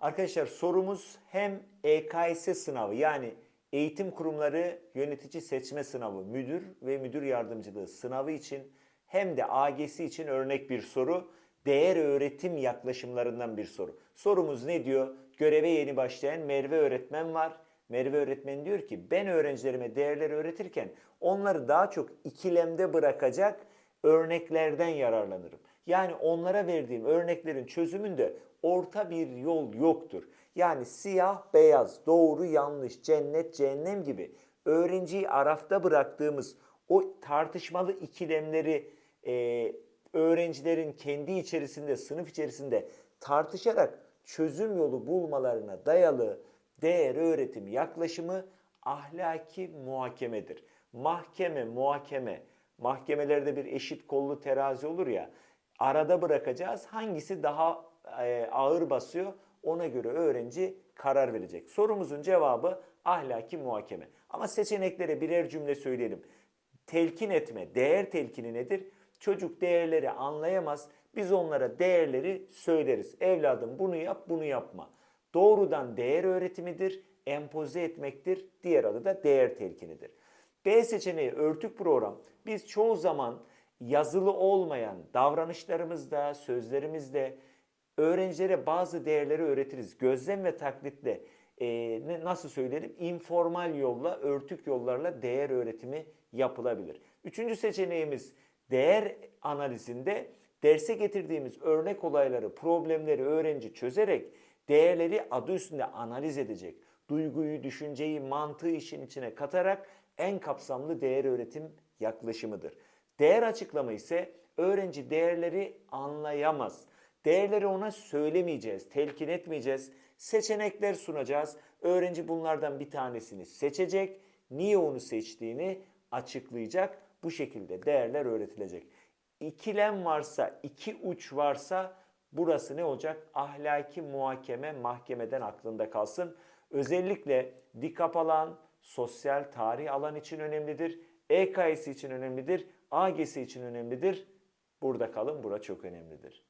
Arkadaşlar sorumuz hem EKS sınavı yani eğitim kurumları yönetici seçme sınavı müdür ve müdür yardımcılığı sınavı için hem de AGS için örnek bir soru. Değer öğretim yaklaşımlarından bir soru. Sorumuz ne diyor? Göreve yeni başlayan Merve öğretmen var. Merve öğretmen diyor ki ben öğrencilerime değerleri öğretirken onları daha çok ikilemde bırakacak örneklerden yararlanırım. Yani onlara verdiğim örneklerin çözümünde orta bir yol yoktur. Yani siyah beyaz, doğru yanlış, cennet cehennem gibi öğrenciyi arafta bıraktığımız o tartışmalı ikilemleri e, öğrencilerin kendi içerisinde, sınıf içerisinde tartışarak çözüm yolu bulmalarına dayalı değer öğretim yaklaşımı ahlaki muhakemedir. Mahkeme, muhakeme, mahkemelerde bir eşit kollu terazi olur ya, arada bırakacağız. Hangisi daha e, ağır basıyor ona göre öğrenci karar verecek. Sorumuzun cevabı ahlaki muhakeme. Ama seçeneklere birer cümle söyleyelim. Telkin etme, değer telkini nedir? Çocuk değerleri anlayamaz. Biz onlara değerleri söyleriz. Evladım bunu yap, bunu yapma. Doğrudan değer öğretimidir, empoze etmektir. Diğer adı da değer telkinidir. B seçeneği örtük program. Biz çoğu zaman yazılı olmayan davranışlarımızda, sözlerimizde öğrencilere bazı değerleri öğretiriz. Gözlem ve taklitle e, nasıl söyleyelim? informal yolla, örtük yollarla değer öğretimi yapılabilir. Üçüncü seçeneğimiz değer analizinde derse getirdiğimiz örnek olayları, problemleri öğrenci çözerek değerleri adı üstünde analiz edecek. Duyguyu, düşünceyi, mantığı işin içine katarak en kapsamlı değer öğretim yaklaşımıdır. Değer açıklama ise öğrenci değerleri anlayamaz. Değerleri ona söylemeyeceğiz, telkin etmeyeceğiz. Seçenekler sunacağız. Öğrenci bunlardan bir tanesini seçecek. Niye onu seçtiğini açıklayacak. Bu şekilde değerler öğretilecek. İkilem varsa, iki uç varsa burası ne olacak? Ahlaki muhakeme mahkemeden aklında kalsın. Özellikle dikap alan, sosyal tarih alan için önemlidir. EKS için önemlidir. AGS için önemlidir. Burada kalın, bura çok önemlidir.